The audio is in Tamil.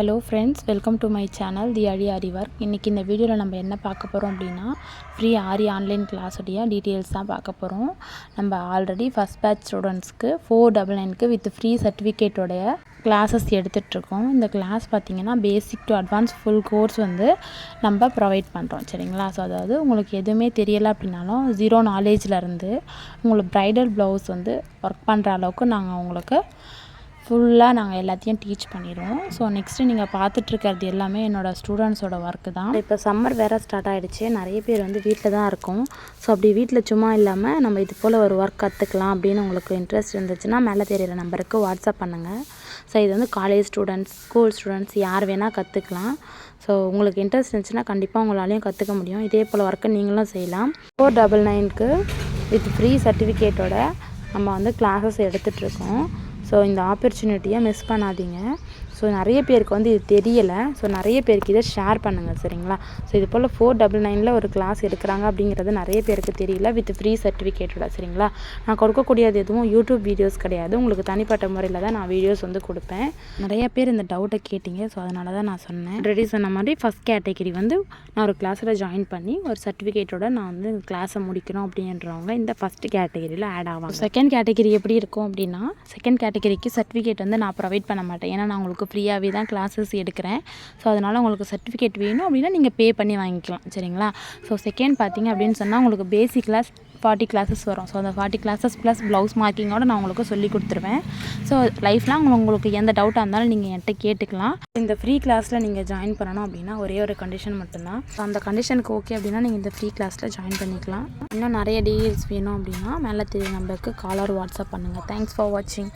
Hello friends welcome to my channel the Azhi Aari work. இன்றைக்கி இந்த வீடியோவில் நம்ம என்ன பார்க்க போகிறோம் அப்படின்னா ஃப்ரீ ஆரி ஆன்லைன் கிளாஸுடைய டீட்டெயில்ஸ் தான் பார்க்க போகிறோம் நம்ம ஆல்ரெடி ஃபஸ்ட் பேட்ச் ஸ்டூடெண்ட்ஸ்க்கு ஃபோர் டபுள் நைனுக்கு வித் ஃப்ரீ சர்டிஃபிகேட்டோடைய கிளாஸஸ் எடுத்துகிட்ருக்கோம் இந்த கிளாஸ் பார்த்திங்கன்னா basic to advance full course வந்து நம்ம ப்ரொவைட் பண்ணுறோம் சரிங்களா? ஸோ அதாவது உங்களுக்கு எதுவுமே தெரியலை அப்படின்னாலும் ஜீரோ நாலேஜ்லேருந்து உங்களுக்கு ப்ரைடல் ப்ளவுஸ் வந்து ஒர்க் பண்ணுற அளவுக்கு நாங்கள் உங்களுக்கு ஃபுல்லாக நாங்கள் எல்லாத்தையும் டீச் பண்ணிடுவோம். ஸோ நெக்ஸ்ட்டு நீங்கள் பார்த்துட்ருக்கிறது எல்லாமே என்னோடய ஸ்டூடெண்ட்ஸோட ஒர்க்கு தான். இப்போ சம்மர் வேறு ஸ்டார்ட் ஆகிடுச்சு நிறைய பேர் வந்து வீட்டில் தான் இருக்கோம். ஸோ அப்படி வீட்டில் சும்மா இல்லாமல் நம்ம இது போல் ஒரு ஒர்க் கற்றுக்கலாம் அப்படின்னு உங்களுக்கு இன்ட்ரெஸ்ட் இருந்துச்சுன்னா மேலே தெரியிற நம்பருக்கு வாட்ஸ்அப் பண்ணுங்கள் ஸோ இது வந்து காலேஜ் ஸ்டூடெண்ட்ஸ் ஸ்கூல் ஸ்டூடெண்ட்ஸ் யார் வேணால் கற்றுக்கலாம் ஸோ உங்களுக்கு இன்ட்ரெஸ்ட் இருந்துச்சுன்னா கண்டிப்பாக உங்களாலையும் கற்றுக்க முடியும். இதே போல் ஒர்க்கை நீங்களும் செய்யலாம். ஃபோர் டபுள் நைனுக்கு வித் ஃப்ரீ சர்டிஃபிகேட்டோட நம்ம வந்து கிளாஸஸ் எடுத்துகிட்ருக்கோம் ஸோ இந்த ஆப்பர்ச்சுனிட்டியை மிஸ் பண்ணாதீங்க. ஸோ நிறைய பேருக்கு வந்து இது தெரியலை. ஸோ நிறைய பேருக்கு இதை ஷேர் பண்ணுங்கள் சரிங்களா? ஸோ இது போல் ஃபோர் டபுள் நைனில் ஒரு கிளாஸ் எடுக்கிறாங்க அப்படிங்கிறது நிறைய பேருக்கு தெரியல. வித் ஃப்ரீ சர்டிஃபிகேட்டோட சரிங்களா? நான் கொடுக்கக்கூடியது எதுவும் யூடியூப் வீடியோஸ் கிடையாது. உங்களுக்கு தனிப்பட்ட முறையில் தான் நான் வீடியோஸ் வந்து கொடுப்பேன். நிறைய பேர் இந்த டவுட்டை கேட்டிங்க. ஸோ அதனால தான் நான் சொன்னேன். ரெடி சொன்ன மாதிரி ஃபஸ்ட் கேட்டகிரி வந்து நான் ஒரு கிளாஸில் ஜாயின் பண்ணி ஒரு சர்டிஃபிகேட்டோட நான் வந்து கிளாஸை முடிக்கணும் அப்படின்றவங்க இந்த ஃபஸ்ட் கேட்டகிரியில் ஆட் ஆவாங்க. செகண்ட் கேட்டகிரி எப்படி இருக்கும் அப்படின்னா செகண்ட் கேட்டகிரிக்கு சர்டிஃபிகேட் வந்து நான் ப்ரொவைட் பண்ண மாட்டேன். ஏன்னா நான் உங்களுக்கு ஃப்ரீயாகவே தான் கிளாஸஸ் எடுக்கிறேன். ஸோ அதனால் உங்களுக்கு சர்டிஃபிகேட் வேணும் அப்படின்னா நீங்கள் பே பண்ணி வாங்கிக்கலாம். சரிங்களா? ஸோ செகண்ட் பார்த்தீங்க அப்படின்னு சொன்னால் உங்களுக்கு பேசிக் கிளாஸ் ஃபார்ட்டி கிளாஸஸ் வரும். ஸோ அந்த ஃபார்ட்டி கிளாஸஸ் ப்ளஸ் ப்ளவுஸ் மார்க்கிங்கோட நான் உங்களுக்கு சொல்லி கொடுத்துருவேன். ஸோ லைஃப்லாம் உங்களுக்கு எந்த டவுட்டாக இருந்தாலும் நீங்கள் என்கிட்ட கேட்டுக்கலாம். இந்த ஃப்ரீ கிளாஸில் நீங்கள் ஜாயின் பண்ணணும் அப்படின்னா ஒரே ஒரு கண்டிஷன் மட்டும்தான். ஸோ அந்த கண்டிஷனுக்கு ஓகே அப்படின்னா நீங்கள் இந்த ஃப்ரீ கிளாஸில் ஜாயின் பண்ணிக்கலாம். இன்னும் நிறைய டீட்டெயில்ஸ் வேணும் அப்படின்னா மேலே தெரிய நம்பருக்கு கால் ஆர் வாட்ஸ்அப் பண்ணுங்கள் தேங்க்ஸ் ஃபார் வாட்சிங்